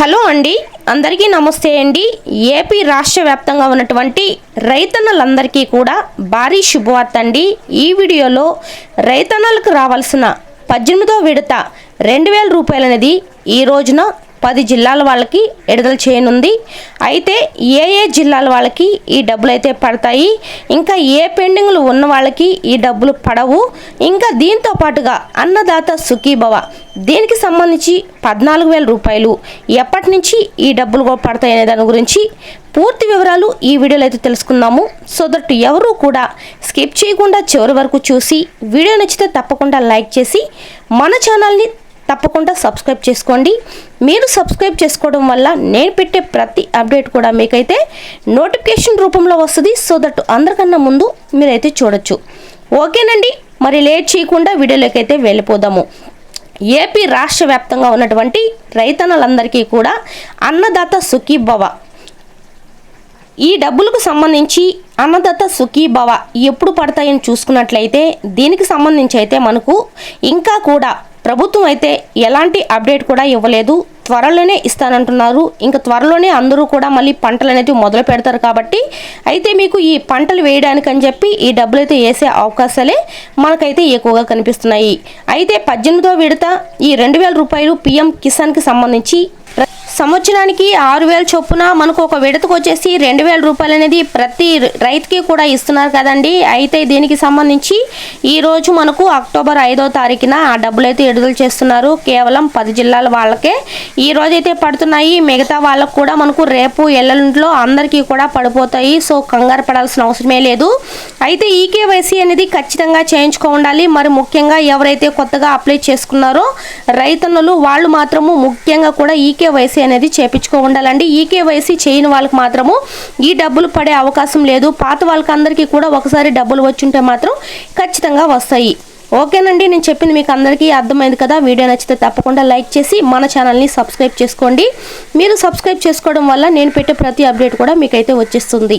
Hello అండి. అందరికీ నమస్తే అండి. ఏపీ రాష్ట్ర వ్యాప్తంగా ఉన్నటువంటి రైతన్నలందరికీ కూడా భారీ శుభవార్త అండి. ఈ వీడియోలో రైతన్నలకు రావాల్సిన పద్దెనిమిదో విడత రెండు వేల రూపాయలు అనేది ఈ రోజున పది జిల్లాల వాళ్ళకి విడుదల చేయనుంది. అయితే ఏ ఏ జిల్లాల వాళ్ళకి ఈ డబ్బులు అయితే పడతాయి? ఇంకా ఏ పెండింగ్లు ఉన్న వాళ్ళకి ఈ డబ్బులు పడవు? ఇంకా దీంతో పాటుగా అన్నదాత సుఖీభవ దీనికి సంబంధించి పద్నాలుగు వేల రూపాయలు ఎప్పటి నుంచి ఈ డబ్బులు కూడా పడతాయి అనే దాని గురించి పూర్తి వివరాలు ఈ వీడియోలో అయితే తెలుసుకుందాము. సో దట్ ఎవరు కూడా స్కిప్ చేయకుండా చివరి వరకు చూసి వీడియో నచ్చితే తప్పకుండా లైక్ చేసి మన ఛానల్ని తప్పకుండా సబ్స్క్రైబ్ చేసుకోండి. మీరు సబ్స్క్రైబ్ చేసుకోవడం వల్ల నేను పెట్టే ప్రతి అప్డేట్ కూడా మీకైతే నోటిఫికేషన్ రూపంలో వస్తుంది. సో దట్ అందరికన్నా ముందు మీరైతే చూడొచ్చు. ఓకేనండి. మరి లేట్ చేయకుండా వీడియోలోకి అయితే వెళ్ళిపోదాము. ఏపీ రాష్ట్ర వ్యాప్తంగా ఉన్నటువంటి రైతన్నలందరికీ కూడా అన్నదాత సుఖీభవ ఈ డబ్బులకు సంబంధించి అన్నదత్త సుఖీభవ ఎప్పుడు పడతాయని చూసుకున్నట్లయితే దీనికి సంబంధించి అయితే మనకు ఇంకా కూడా ప్రభుత్వం అయితే ఎలాంటి అప్డేట్ కూడా ఇవ్వలేదు. త్వరలోనే ఇస్తానంటున్నారు. ఇంకా త్వరలోనే అందరూ కూడా మళ్ళీ పంటలు అనేది మొదలు పెడతారు కాబట్టి అయితే మీకు ఈ పంటలు వేయడానికి అని చెప్పి ఈ డబ్బులు అయితే వేసే అవకాశాలే మనకైతే ఎక్కువగా కనిపిస్తున్నాయి. అయితే పద్దెనిమిదో విడత ఈ రెండు వేల రూపాయలు పిఎం కిసాన్కి సంబంధించి సంవత్సరానికి ఆరు వేల చొప్పున మనకు ఒక విడతకు వచ్చేసి రెండు వేల రూపాయలు అనేది ప్రతి రైతుకి కూడా ఇస్తున్నారు కదండి. అయితే దీనికి సంబంధించి ఈరోజు మనకు అక్టోబర్ ఐదో తారీఖున ఆ డబ్బులు అయితే విడుదల చేస్తున్నారు. కేవలం పది జిల్లాల వాళ్ళకే ఈ రోజు అయితే పడుతున్నాయి. మిగతా వాళ్ళకు కూడా మనకు రేపు ఎల్లుండిలో అందరికీ కూడా పడిపోతాయి. సో కంగారు పడాల్సిన అవసరమే లేదు. అయితే ఈ కేవైసీ అనేది ఖచ్చితంగా చేయించుకో ఉండాలి మరి ముఖ్యంగా ఎవరైతే కొత్తగా అప్లై చేసుకున్నారో రైతన్నులు వాళ్ళు మాత్రము ముఖ్యంగా కూడా ఈ కేవైసీ అనేది చేపించుకో ఉండాలండి ఈ కేవైసీ చేయని వాళ్ళకి మాత్రము ఈ డబ్బులు పడే అవకాశం లేదు. పాత వాళ్ళకి అందరికీ కూడా ఒకసారి డబ్బులు వచ్చుంటే మాత్రం ఖచ్చితంగా వస్తాయి. ఓకేనండి నేను చెప్పింది మీకు అందరికీ అర్థమైంది కదా? వీడియో నచ్చితే తప్పకుండా లైక్ చేసి మన ఛానల్ని సబ్స్క్రైబ్ చేసుకోండి. మీరు సబ్స్క్రైబ్ చేసుకోవడం వల్ల నేను పెట్టే ప్రతి అప్డేట్ కూడా మీకైతే వచ్చేస్తుంది.